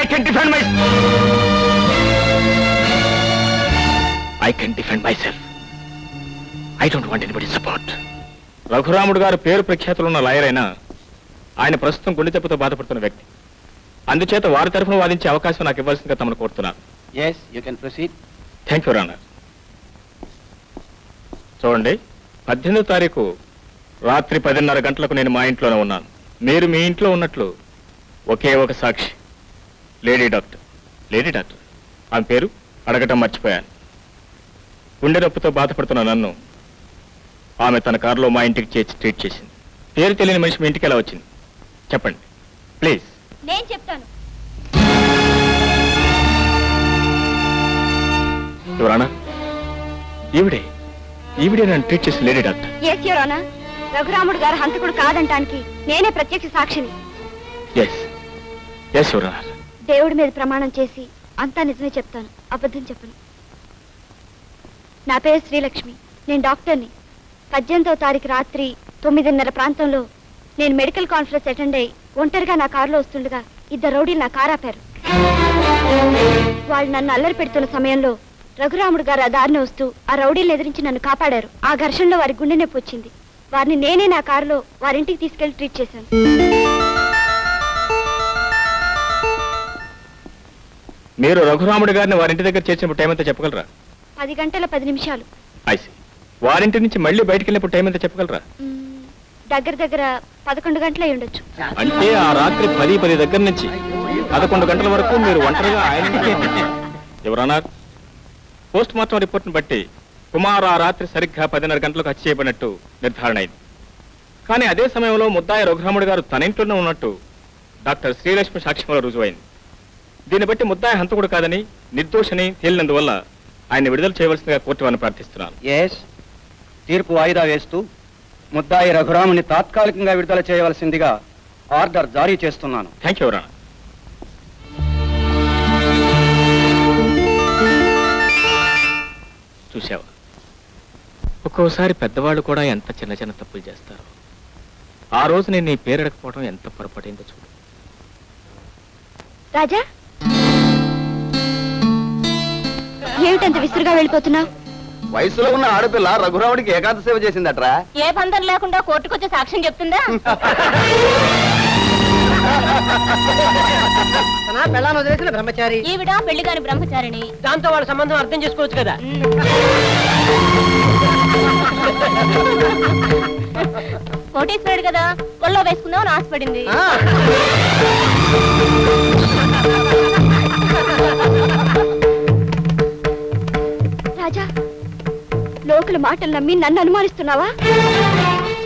I can defend my I can defend myself I don't want anybody support రఘురాముడు గారు పేరు ప్రఖ్యాతులున్న lawyer అయినా ఆయన ప్రస్తుతం గుండె జబ్బుతో బాధపడుతున్న వ్యక్తి. అందుచేత వారి తరఫున వాదించే అవకాశం నాకు ఇవ్వాల్సిందిగా తమను కోరుతున్నాను. Yes you can proceed thank you రానర్ చూడండి పద్దెనిమిదో తారీఖు రాత్రి పదిన్నర గంటలకు నేను మా ఇంట్లోనే ఉన్నాను. మీరు మీ ఇంట్లో ఉన్నట్లు ఒకే ఒక సాక్షి. Lady doctor. Lady doctor. ఆమె పేరు అడగటం మర్చిపోయాను. గుండె నొప్పితో బాధపడుతున్న నన్ను ఆమె తన కారులో మా ఇంటికి చేర్చి ట్రీట్ చేసింది. పేరు తెలియని మనిషి మీ ఇంటికి ఎలా వచ్చింది? చెప్పండి. ప్లీజ్. నేను చెప్తాను. ఈవిడే ఈవిడే నన్ను ట్రీట్ చేసిన లేడీ డాక్టర్. ఎస్ యువరానా రఘురాముడు గారు హంతకుడు కాదంటానికి నేనే ప్రత్యక్ష సాక్షిని. ఎస్ ఎస్ యువరానర్ దేవుడి మీద ప్రమాణం చేసి అంతా నిజమే చెప్తాను అబద్ధం చెప్పను. నా పేరు శ్రీలక్ష్మి. నేను డాక్టర్ని. పద్దెనిమిదవ తారీఖు రాత్రి తొమ్మిదిన్నర ప్రాంతంలో నేను మెడికల్ కాన్ఫరెన్స్ అటెండ్ అయ్యి ఒంటరిగా నా కారులో వస్తుండగా ఇద్దరు రౌడీలు నా కారు ఆపారు. వాళ్ళు నన్ను అల్లరి పెడుతున్న సమయంలో రఘురాముడు గారు ఆ దారిని వస్తూ ఆ రౌడీలను ఎదిరించి నన్ను కాపాడారు. ఆ ఘర్షణలో వారి గుండె నొప్పి వచ్చింది. వారిని నేనే నా కారులో వారింటికి తీసుకెళ్ళి ట్రీట్ చేశాను. మీరు రఘురాముడి గారిని వారింటి దగ్గర చేర్చినప్పుడు టైం ఎంత చెప్పగలరా? పది గంటల పది నిమిషాలు. ఐసి వారింటి నుంచి మళ్ళీ బయటికి వెళ్ళినప్పుడు టైం ఎంత చెప్పగలరా? మ్మ్, దగ్గర దగ్గర పదకొండు గంటలు అయి ఉండొచ్చు. అంటే ఆ రాత్రి పది పది దగ్గర నుంచి పదకొండు గంటల వరకు మీరు ఒంటరిగా ఆయన. ఎవరన్నారు పోస్ట్ మార్టం రిపోర్ట్ను బట్టి కుమార్ ఆ రాత్రి సరిగ్గా పదిన్నర గంటలకు హత్య చేయబడినట్టు నిర్ధారణ అయింది. కానీ అదే సమయంలో ముద్దాయి రఘురాముడు గారు తన ఇంట్లోనే ఉన్నట్టు డాక్టర్ శ్రీలక్ష్మి సాక్ష్యంలో రుజువైంది. దీన్ని బట్టి ముద్దాయి హంతకుడు కాదని నిర్దోషని తేలినందువల్ల ఆయన విడుదల చేయవలసిందిగా కోర్టు వారిని ప్రార్థిస్తున్నాను. ఎస్ తీర్పు వాయిదా వేస్తూ ముద్దాయి రఘురాముని తాత్కాలికంగా విడుదల చేయవలసిందిగా ఆర్డర్ జారీ చేస్తున్నాను. థ్యాంక్ యూ ఎవరా చూసావా ఒక్కోసారి పెద్దవాళ్ళు కూడా ఎంత చిన్న చిన్న తప్పులు చేస్తారు. ఆ రోజు నేను నీ పేరు అడగకపోవడం ఎంత పొరపాటైందో చూడు. రాజా? ఏమిటంత విసురుగా వెళ్ళిపోతున్నావు? వయసులో ఉన్న ఆడపిల్ల రఘురాముడికి ఏకాంత సేవ చేసిందట్రా? ఏ బంధం లేకుండా కోర్టుకొచ్చే సాక్ష్యం చెప్తుందా? తన పెళ్ళాన్ని వదిలేసిన బ్రహ్మచారి. ఈవిడ పెళ్ళి కాని బ్రహ్మచారిణి. దాంతో వాళ్ళ సంబంధం అర్థం చేసుకోవచ్చు కదా. కోటేశ్వరుడు కదా ఒళ్ళో వేసుకుందాం అని ఆశపడింది లోకల మాటలు నమ్మి నన్ను అనుమానిస్తున్నావా?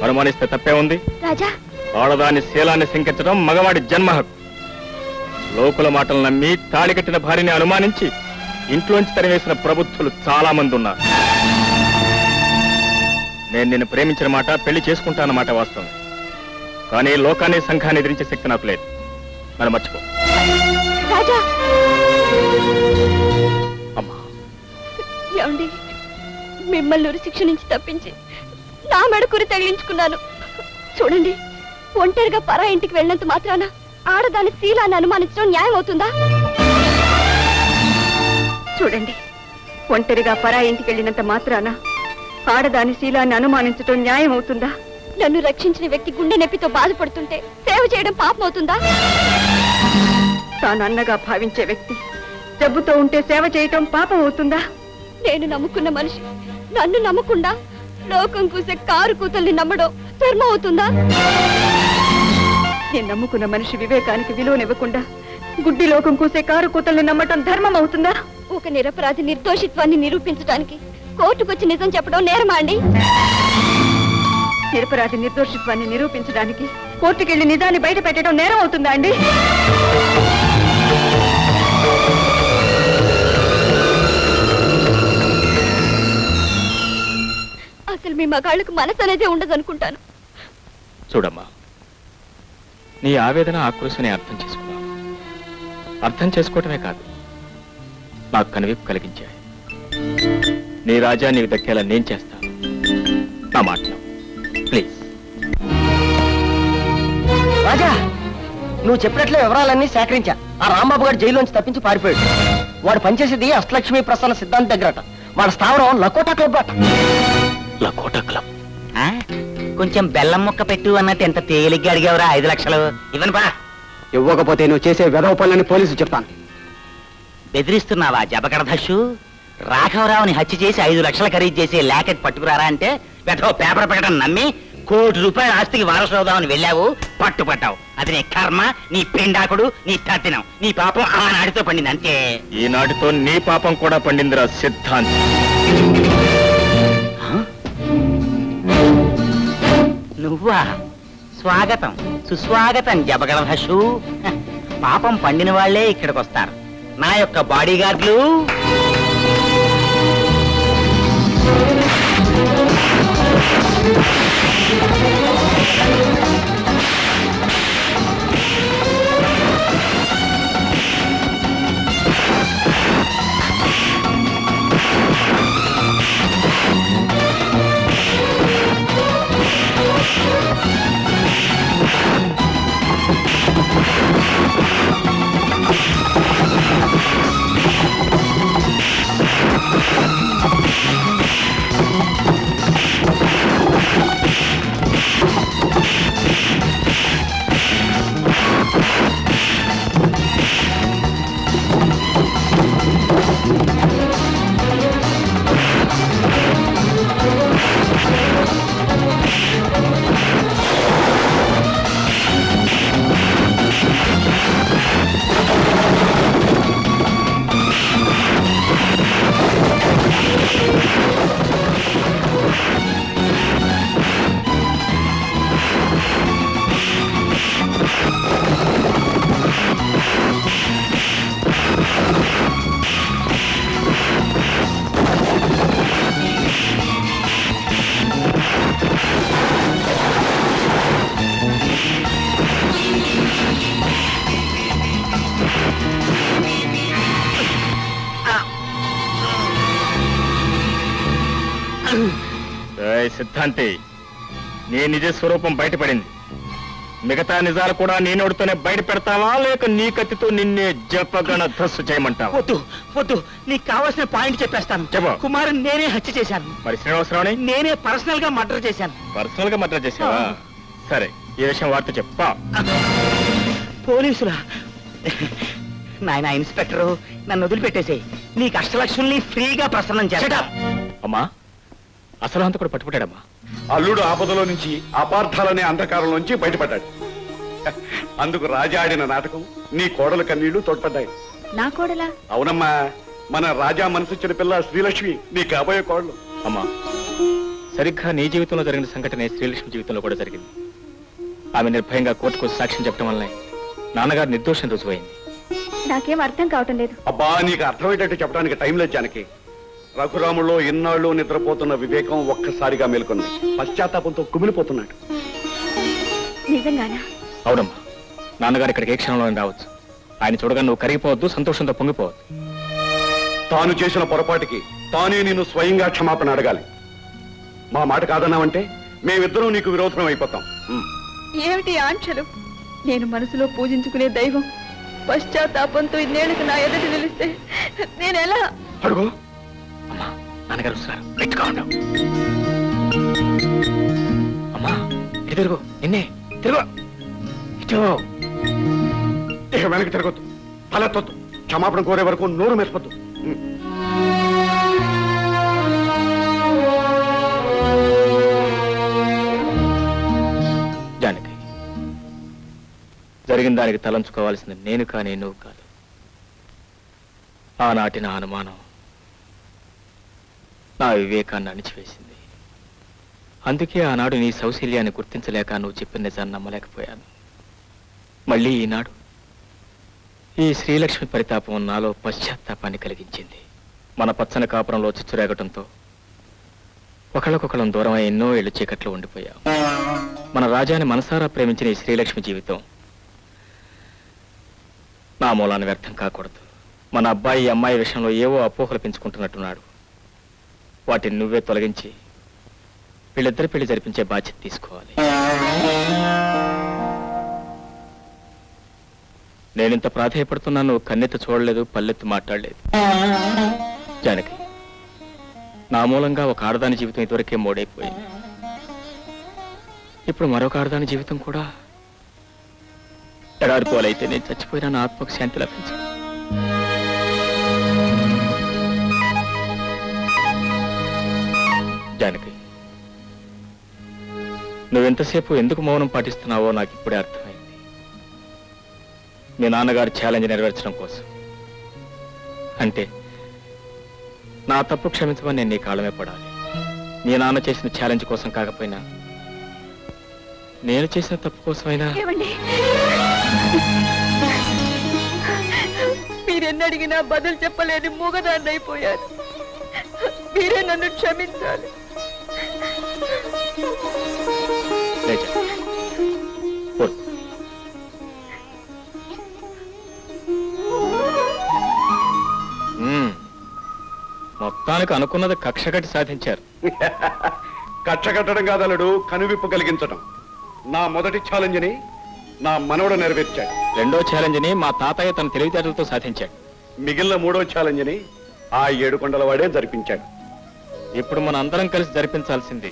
అనుమానిస్తే తప్పే ఉంది. రాజా. ఆడదాని శీలాన్ని శంకించడం మగవాడి జన్మ హక్కు లోకుల మాటలు నమ్మి తాళి కట్టిన భార్యని అనుమానించి ఇంట్లోంచి తరివేసిన ప్రబుద్ధులు చాలా మంది ఉన్నారు. నేను నిన్ను ప్రేమించిన మాట పెళ్ళి చేసుకుంటానన్నమాట వాస్తవం. కానీ లోకాన్ని సంఘాన్ని ఎదిరించే శక్తి నాకు లేదు. నన్ను మర్చిపో. అమ్మా. మిమ్మల్ని ఉరి శిక్ష నుంచి తప్పించి నా మెడకురి తగిలించుకున్నాను. చూడండి ఒంటరిగా పరా ఇంటికి వెళ్ళినంత మాత్రాన ఆడదాని శీలాన్ని అనుమానించడం న్యాయం అవుతుందా? చూడండి ఒంటరిగా పరా ఇంటికి వెళ్ళినంత మాత్రాన ఆడదాని శీలాన్ని అనుమానించడం న్యాయం అవుతుందా? నన్ను రక్షించిన వ్యక్తి గుండె నొప్పితో బాధపడుతుంటే సేవ చేయడం పాపం అవుతుందా? తాను అన్నగా భావించే వ్యక్తి జబ్బుతో ఉంటే సేవ చేయటం పాపం అవుతుందా? నేను నమ్ముకున్న మనిషి నన్ను నమ్మకుండా లోకం కూసే కారు కూతల్ని నమ్మడం ధర్మం అవుతుందా నేను నమ్ముకున్న మనిషి వివేకానికి విలువనివ్వకుండా గుడ్డి లోకం కూసే కారు కూతల్ని నమ్మటం ధర్మం అవుతుందా ఒక నిరపరాధి నిర్దోషిత్వాన్ని నిరూపించడానికి కోర్టుకొచ్చి నిజం చెప్పడం నేరమా అండి? నిరపరాధి నిర్దోషిత్వాన్ని నిరూపించడానికి కోర్టుకెళ్ళి నిజాన్ని బయట పెట్టడం నేరం అవుతుందా అండి? అసలు మీ మగాళ్ళకు మనసు అనేది ఉండదు అనుకుంటాను చూడమ్మా నీ ఆవేదన ఆక్రోశం నేను అర్థం చేసుకున్నాను అర్థం చేసుకోవటమే కాదు నాకు కనువిప్పు కలిగించాయి. నీ రాజా నీకు దక్కేలా నేను చేస్తాను. నా మాట. ప్లీజ్. రాజా నువ్వు చెప్పినట్లే వివరాలన్నీ సేకరించా. ఆ రాంబాబు గారు జైల్లోంచి తప్పించి పారిపోయాడు. వాడు పనిచేసేది అష్టలక్ష్మి ప్రసన్న సిద్ధాంత్ దగ్గరట. వాళ్ళ స్థావరం లకోటా క్లబ్ అట. లకోటా క్లబ్ ఆ? కొంచెం బెల్లం ముక్క పెట్టు అన్నట్టు ఎంత తేలిగ్గా అడిగావురా ఐదు లక్షలు. ఇవ్వను బా ఇవ్వకపోతే నువ్వు చేసే వెధవ పనులని పోలీసు చెప్తాను. బెదిరిస్తున్నావా జబకడధషు రాఘవరావుని హత్య చేసి ఐదు లక్షలు ఖరీదు చేసి లాకెట్ పట్టుకురారా అంటే పెద్ద పేపర్ పెట్టడం నమ్మి కోటి రూపాయల ఆస్తికి వారసులవుదామని వెళ్ళావు పట్టుపట్టావు. అది నీ కర్మ నీ పిండాకుడు నీ తద్దినం. నీ పాపం ఆనాడితో పండింది అంతే. ఈనాటితో నీ పాపం కూడా పండిందిరా సిద్ధాంతి. నువ్వా? స్వాగతం. సుస్వాగతం జబగడభషు పాపం పండిన వాళ్ళే ఇక్కడికి వస్తారు నా యొక్క బాడీ గార్డులు సిద్ధాంతి నీ నిజ స్వరూపం బయటపడింది. మిగతా నిజాలు కూడా నీ నోటితోనే బయట పెడతావా లేక నీ కత్తితో నిన్నే జపగణ ధస్సు చేయమంటావా? వద్దు వద్దు. నీకు కావాల్సిన పాయింట్ చెప్పేస్తాను. చెప్పు. కుమారుని నేనే హత్య చేశాను. మరి శ్రీనివాసరావుని? నేనే పర్సనల్గా మర్డర్ చేశాను. పర్సనల్గా మర్డర్ చేసావా సరే ఈ విషయం వార్త చెప్పా. పోలీసులా? నాయన ఇన్స్పెక్టర్ నన్ను వదిలిపెట్టేసేయ్. నీ కష్టలక్ష్యుల్ని ఫ్రీగా ప్రసన్నం చేస్తా. అమ్మా అసలు హంతకుడు పట్టుబడ్డాడమ్మా అల్లుడు ఆపదలో నుంచి అపార్థాలనే అంధకారం నుంచి బయటపడ్డాడు. అందుకు రాజా ఆడిన నాటకం నీ కోడల కన్నీళ్ళు తోడ్పడ్డాయి. నా కోడలా? అవునమ్మా మన రాజా మనసిచ్చిన పిల్ల శ్రీలక్ష్మి నీ కాబోయే కోడలు. అమ్మా సరిగ్గా నీ జీవితంలో జరిగిన సంఘటనే శ్రీలక్ష్మి జీవితంలో కూడా జరిగింది. ఆమె నిర్భయంగా కోర్టుకు సాక్ష్యం చెప్పడం వల్లనే నాన్నగారు నిర్దోషం రుజువైంది. నాకేం అర్థం కావటం లేదు. అబ్బా నీకు అర్థమయ్యేటట్టు చెప్పడానికి టైం లేదు జానకి. రఘురాములో ఇన్నాళ్ళు నిద్రపోతున్న వివేకం ఒక్కసారిగా మేల్కొంది. పశ్చాత్తాపంతో కుమిలిపోతున్నాడు. నిజంగానా? అవునమ్మా. నాన్నగారు ఇక్కడికి ఏ క్షణంలో రావచ్చు. ఆయన చూడగా నువ్వు కరిగిపోవద్దు సంతోషంతో పొంగిపోవద్దు. తాను చేసిన పొరపాటుకి తానే నిన్ను స్వయంగా క్షమాపణ అడగాలి. మా మాట కాదన్నావంటే మేమిద్దరం నీకు విరోధం అయిపోతాం. ఏమిటి ఆంక్షలు? నేను మనసులో పూజించుకునే దైవం పశ్చాత్తాపంతో ఇన్నేళ్ళకు నా ఎదుటి నిలిస్తే నేను ఎలా? అడుగు. నాన్నగారు వస్తున్నారు. గట్టిగా ఉండవు అమ్మా ఇటు తిరుగు. నిన్నే. తిరుగు. ఇటు. ఇక వెనక్కి తిరగొద్దు. తలెత్తొద్దు. క్షమాపణ కోరే వరకు నోరు. జానకి జరిగిన దానికి తలంచుకోవాల్సింది నేను కానీ నువ్వు కాదు. ఆనాటి నా అనుమానం నా వివేకాన్ని అణిచివేసింది. అందుకే ఆనాడు నీ సౌశల్యాన్ని గుర్తించలేక నువ్వు చెప్పిన నిజాన్ని నమ్మలేకపోయాను. మళ్ళీ ఈనాడు ఈ శ్రీలక్ష్మి పరితాపం నాలో పశ్చాత్తాపాన్ని కలిగించింది. మన పచ్చని కాపురంలో చిచ్చురేగటంతో ఒకళ్ళకొకళ్ళం దూరమై ఎన్నో ఏళ్ళు చీకట్లో ఉండిపోయాం. మన రాజాని మనసారా ప్రేమించిన ఈ శ్రీలక్ష్మి జీవితం నా మూలాన్ని వ్యర్థం కాకూడదు. మన అబ్బాయి అమ్మాయి విషయంలో ఏవో అపోహలు పెంచుకుంటున్నట్టున్నాడు. వాటిని నువ్వే తొలగించి వీళ్ళిద్దరి పెళ్ళి జరిపించే బాధ్యత తీసుకోవాలి. నేనింత ప్రాధేయపడుతున్నా నువ్వు కన్నెత్తి చూడలేదు పల్లెత్తి మాట్లాడలేదు. జానకి నా మూలంగా ఒక ఆడదాని జీవితం ఇదివరకే మోడైపోయింది. ఇప్పుడు మరొక ఆడదాని జీవితం కూడా ఎడారిపోలైతే నేను చచ్చిపోయినా నా ఆత్మకు శాంతి లభించింది. నువ్వెంతసేపు ఎందుకు మౌనం పాటిస్తున్నావో నాకు ఇప్పుడే అర్థమైంది. మీ నాన్నగారు ఛాలెంజ్ నెరవేర్చడం కోసం. అంటే నా తప్పు క్షమించమని నేను నీ కాలమే పడాలి. మీ నాన్న చేసిన ఛాలెంజ్ కోసం కాకపోయినా నేను చేసిన తప్పు కోసమైనా ఏమండి? అడిగినా బదులు చెప్పలేని మూగదాన్ని అయిపోయారు మీరే నన్ను క్షమించాలి. మొత్తానికి అనుకున్నది కక్ష కట్టి సాధించారు. కక్ష కట్టడం కాదలుడు కనువిప్పు కలిగించడం నా మొదటి ఛాలెంజ్ని నా మనవడు నెరవేర్చాడు. రెండో ఛాలెంజ్ని మా తాతయ్య తన తెలివితేటలతో సాధించాడు. మిగిలిన మూడో ఛాలెంజ్ని ఆ ఏడు కొండల వాడే జరిపించాడు. ఇప్పుడు మన అందరం కలిసి జరిపించాల్సింది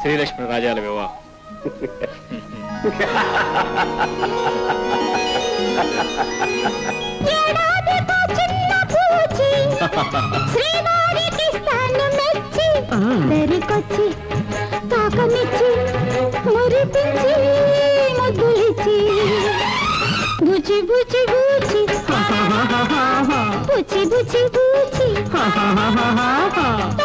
శ్రీలక్ష్మి రాజాల వివాహం. దరికొచ్చి తాకమిచ్చి మురిపించి ముద్దులిచ్చి. బుచి బుచి బుచి బుచి బుచి బుచి.